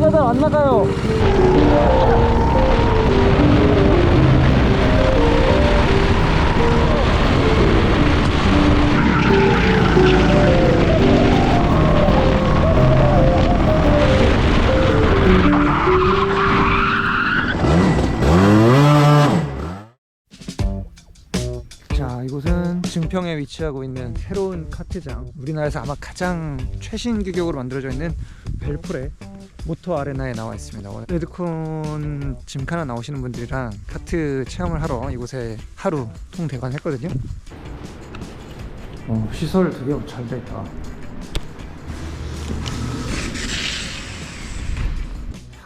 차가 안 나가요. 은 증평에 위치하고 있는 새로운 카트장. 우리나라에서 아마 가장 최신 규격으로 만들어져 있는 벨프레 모터 아레나에 나와 있습니다. 레드콘 짐카나 나오시는 분들이랑 카트 체험을 하러 이곳에 하루 통 대관했거든요. 어, 시설 되게 잘 돼 있다.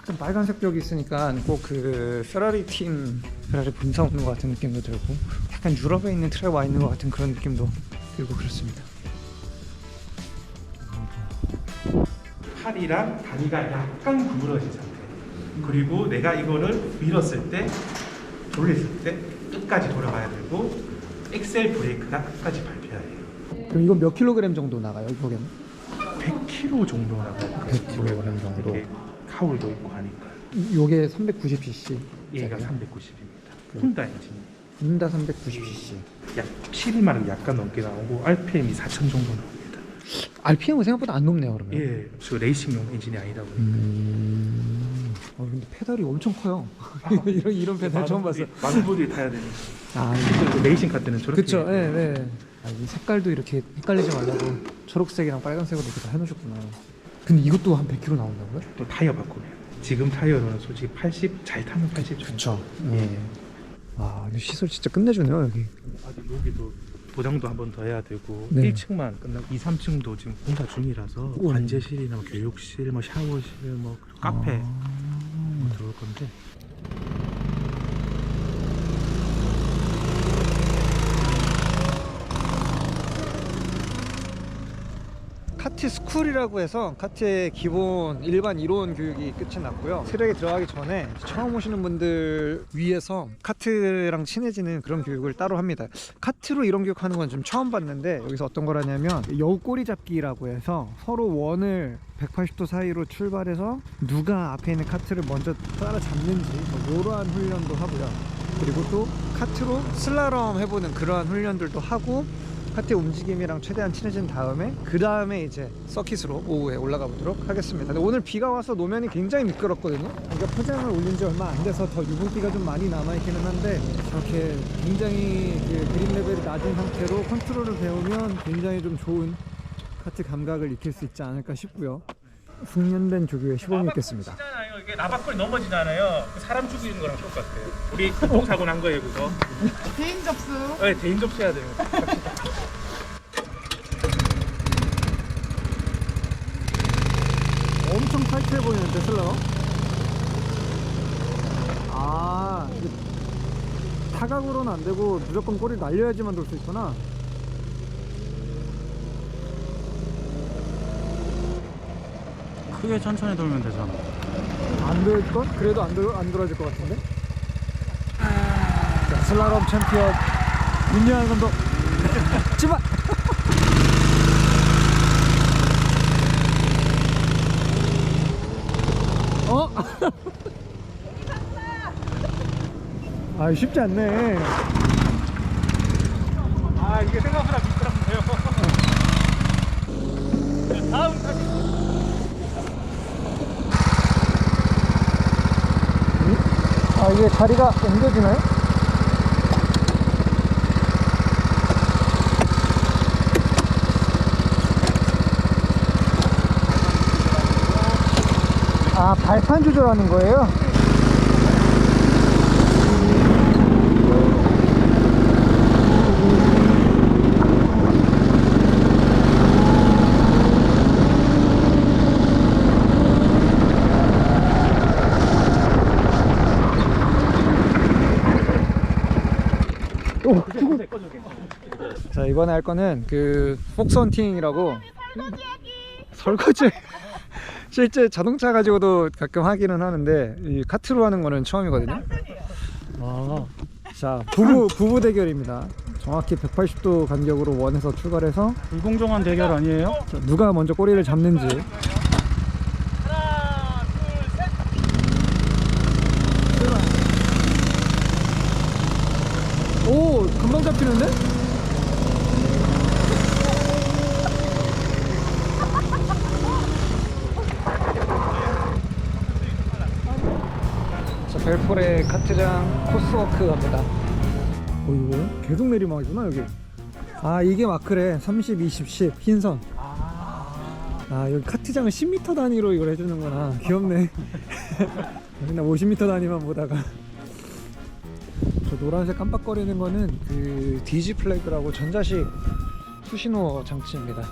약간 빨간색 벽이 있으니까 꼭 그 페라리 팀 페라리 본사 오는 것 같은 느낌도 들고 약간 유럽에 있는 트랙 와 있는 것 같은 그런 느낌도 들고 그렇습니다. 팔이랑 다리가 약간 구부러진 상태. 그리고 내가 이거를 밀었을 때, 돌렸을 때 끝까지 돌아가야 되고 엑셀 브레이크가 끝까지 밟혀야 해요. 그럼 이건 몇 킬로그램 정도 나가요? 이거는? 100kg 정도 나가요. 100kg 정도. 이렇게 카울도 있고 하니까. 요게 390cc. 얘가 390입니다. 혼다 엔진. 혼다 390cc. 약 7일만은 약간 넘게 나오고 RPM이 4,000 정도 나옵니다. RPM은 생각보다 안 높네요, 그러면. 예, 저 레이싱용 엔진이 아니다 보니까. 음. 어, 근데 페달이 엄청 커요. 이런 이런 페달 처음 봤어. 많은 분들이 타야 되는. 아, 그 레이싱 카 때는 저렇게. 그쵸, 예, 예. 아, 이 색깔도 이렇게 헷갈리지 말라고 초록색이랑 빨간색으로 이렇게 다 해놓으셨구나. 근데 이것도 한 100km 나온다고요? 또 타이어 바꾸네요. 지금 타이어로는 솔직히 80, 잘 타면 80 정도. 예. 와, 이 시설 진짜 끝내주네요 여기. 아직 여기도 보장도 한 번 더 해야 되고 네. 1층만 끝나고 2, 3층도 지금 공사 중이라서 우와. 관제실이나 뭐 교육실, 뭐 샤워실, 뭐 카페 아. 뭐 들어올 건데 카트 스쿨이라고 해서 카트의 기본 일반 이론 교육이 끝이 났고요. 트랙에 들어가기 전에 처음 오시는 분들 위해서 카트랑 친해지는 그런 교육을 따로 합니다. 카트로 이런 교육하는 건 좀 처음 봤는데 여기서 어떤 거라냐면 여우 꼬리 잡기라고 해서 서로 원을 180도 사이로 출발해서 누가 앞에 있는 카트를 먼저 따라잡는지 뭐 이러한 훈련도 하고요. 그리고 또 카트로 슬라럼 해보는 그러한 훈련들도 하고 카트 움직임이랑 최대한 친해진 다음에 그 다음에 이제 서킷으로 오후에 올라가 보도록 하겠습니다. 근데 오늘 비가 와서 노면이 굉장히 미끄럽거든요. 그러니까 포장을 올린 지 얼마 안 돼서 더 유분기가 좀 많이 남아 있기는 한데 저렇게 굉장히 그 그립 레벨이 낮은 상태로 컨트롤을 배우면 굉장히 좀 좋은 카트 감각을 익힐 수 있지 않을까 싶고요. 숙련된 조교의 시범이 있겠습니다. 잖아요 이게 나바콜이 넘어지잖아요. 그 사람 죽이는 거랑 똑같아요. 우리 교통사고 난 거예요 그거. 개인 접수. 네, 대인 접수해야 돼요. 엄청 타이트해 보이는데 슬러 아 타각으로는 안 되고 무조건 꼬리 날려야지만 돌 수 있구나. 크게 천천히 돌면 되잖아. 안 될걸? 그래도 안, 돌, 안 돌아질 것 같은데? 자 슬라롬 챔피언 윤여한 감독. 지마 어? 아 쉽지 않네 아 이게 생각보다 미끄럽네요. 다음 타기. 아 이게 자리가 옮겨지나요? 아 발판 조절하는 거예요? 자 이번에 할 거는 그 폭선팅이라고. 설거지 실제 자동차 가지고도 가끔 하기는 하는데 이 카트로 하는 거는 처음이거든요. 어, 자 부부 부부 대결입니다. 정확히 180도 간격으로 원에서 출발해서 불공정한 대결 아니에요? 자, 누가 먼저 꼬리를 잡는지 오 금방 잡히는데? 자, 벨포레 카트장 코스워크 갑니다. 어, 이거요? 계속 내리막이구나, 여기. 아, 이게 마크래. 30, 20, 10. 흰선. 아, 여기 카트장을 10m 단위로 이걸 해주는구나. 귀엽네. 맨날 50m 단위만 보다가. 저 노란색 깜빡거리는 거는 그 디지 플래그라고 전자식 수신호 장치입니다.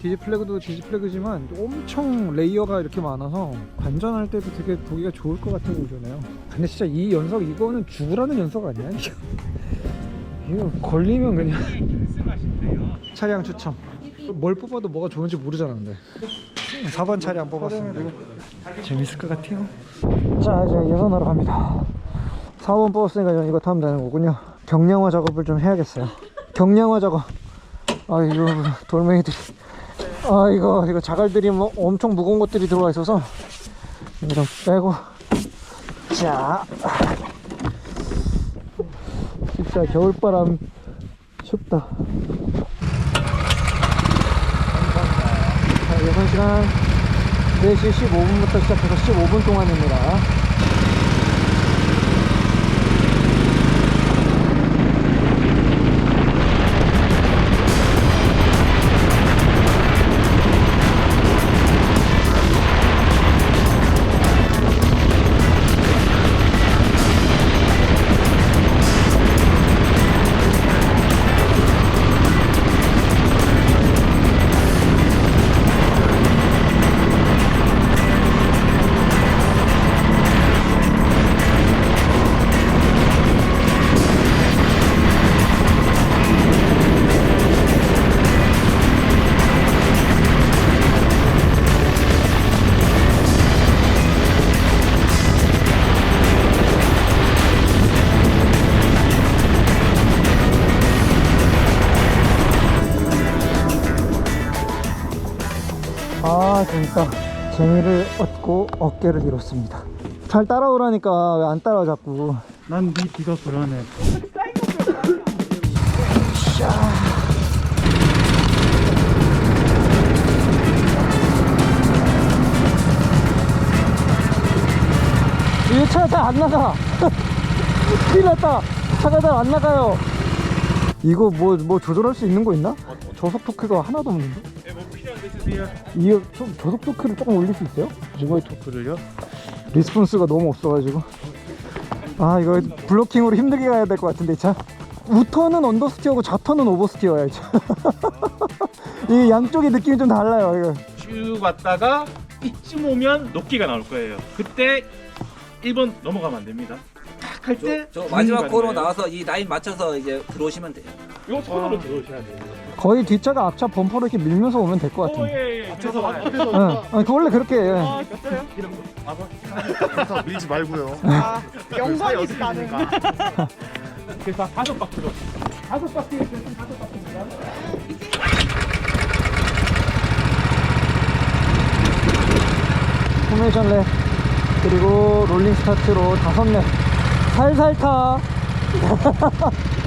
디지 플래그도 디지 플래그지만 엄청 레이어가 이렇게 많아서 관전할 때도 되게 보기가 좋을 것 같은 구조네요. 근데 진짜 이 연석 이거는 죽으라는 연석 아니야? 이거, 걸리면 그냥 차량 추첨. 뭘 뽑아도 뭐가 좋은지 모르잖아 근데. 4번 차량 뽑았습니다. 재밌을 것 같아요. 자 이제 예선하러 갑니다. 4번 뽑았으니까 이거 타면 되는 거군요. 경량화 작업을 좀 해야겠어요. 경량화 작업. 아 이거 돌멩이들이 아 이거 이거 자갈들이 뭐 엄청 무거운 것들이 들어와 있어서 이거 좀 빼고. 자. 진짜 겨울바람 춥다. 자, 예선 시간 4시 15분부터 시작해서 15분 동안입니다. 아, 재밌다. 재미를 얻고 어깨를 잃었습니다. 잘 따라오라니까 왜 안 따라와 자꾸. 난네 뒤가 불안해. 이 차가 잘 안 나가. 큰일 났다. 차가 잘 안 나가요. 이거 뭐, 뭐 조절할 수 있는 거 있나? 저속 토크가 하나도 없는데? 뭐 필요한 게 있으세요? 이좀 저속 토크를 조금 올릴 수 있어요? 뭐의 토크를요? 리스폰스가 너무 없어가지고 아 이거 블로킹으로 힘들게 가야 될 것 같은데 이 차 우터는 언더스티어고 좌터는 오버스티어야 이 차. 이 양쪽의 느낌이 좀 달라요 이거 쭉 왔다가 이쯤 오면 높기가 나올 거예요. 그때 1번 넘어가면 안 됩니다. 딱할때 저, 저 마지막 코너 나와서 이 라인 맞춰서 이제 들어오시면 돼요. 이거 손으로 들어오셔야 돼요. 거의 뒷차가 앞차 범퍼로 이렇게 밀면서 오면 될 것 같은데 오예 맞춰서 앞에서 응. 아니, 그 원래 그렇게 해. 아, 꼈어요? 이런 거. 그래서 밀지 말고요. 영상이 있다니까. 그래서 다섯 바퀴로. 다섯 바퀴 그래서 다섯 바퀴입니다. 포메이션 랩 그리고 롤링 스타트로 다섯 랩 살살 타.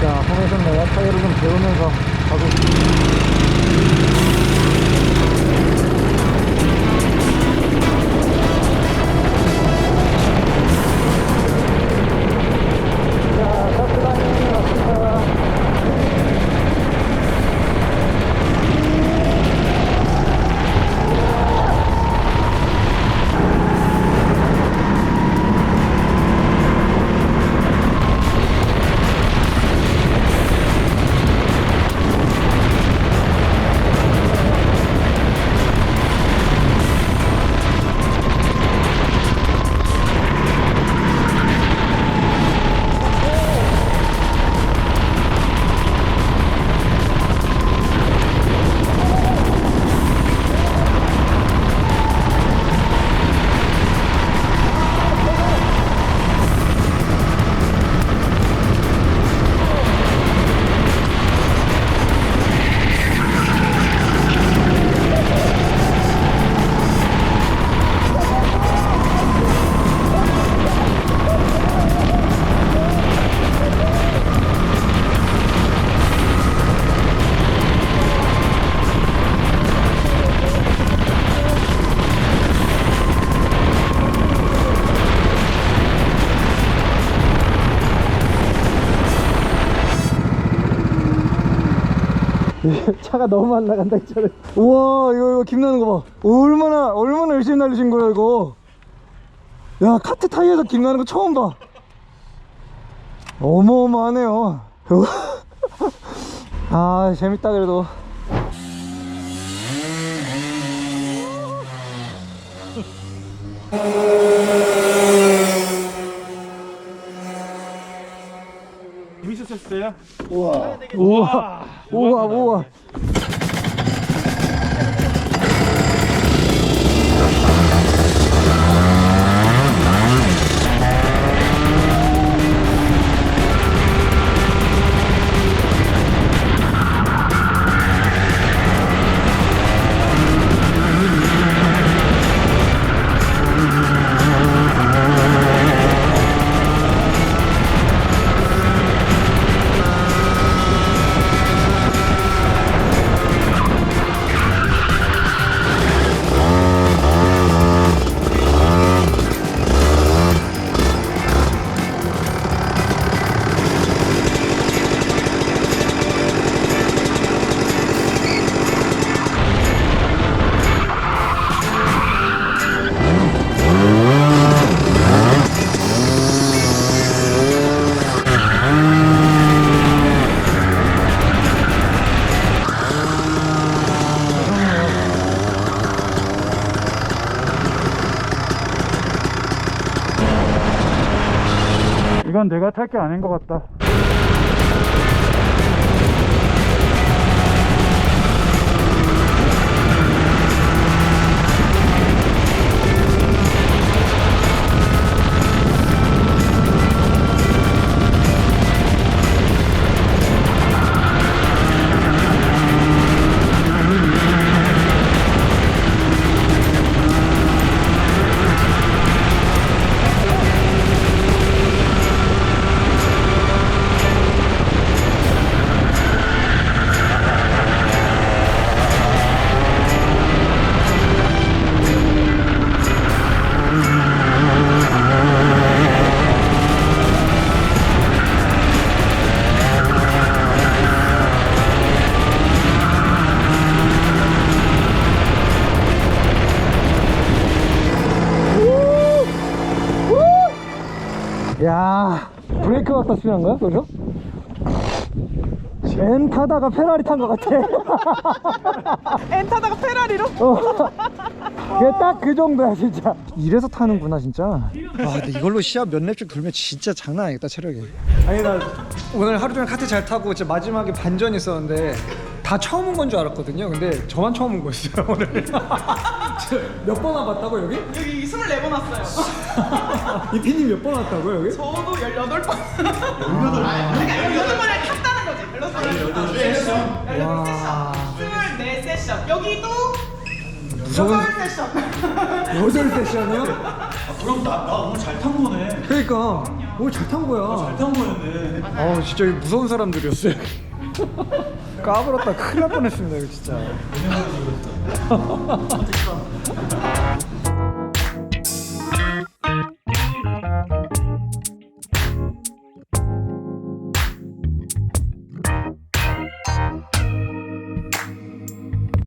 자 포메이션 랩 타이어를 좀 데우면서 가고 있습니다. 차가 너무 안 나간다 이 차는 우와 이거 이거 김 나는 거봐. 얼마나 얼마나 열심히 날리신 거야 이거. 야 카트 타이어에서 김 나는 거 처음 봐. 어마어마하네요. 아 재밌다 그래도. 재밌으셨어요? 우와 우와 우와 이건 내가 탈 게 아닌 것 같다. 갖다 수리한 거야 그죠? 엔 타다가 페라리 탄 것 같아 엔 타다가 페라리로? 어. 그게 딱그 정도야 진짜 이래서 타는구나 진짜 와 근데 이걸로 시합 몇 랩씩 돌면 진짜 장난 아니겠다 체력이 아니 나 오늘 하루 종일 카트 잘 타고 진짜 마지막에 반전 있었는데 다 처음 온 건 줄 알았거든요 근데 저만 처음 온 거였어요 오늘 몇 번 와봤다고 여기? 여기 24번 왔어요. 이 피님 몇 번 왔다고요 여기? 저도 18번. 18번? 그러니까 18번을 탔다는 거지. 18번. 세션. 18세션. 24세션. 여기도 무서운 8 세션. 여덟 세션이요? 그럼 나, 나 오늘 잘 탄 거네. 그러니까 오늘 잘 탄 거야 잘탄 거였네. 아우 진짜 이거 무서운 사람들이었어요 까불었다 큰일 날 뻔했습니다 이거 진짜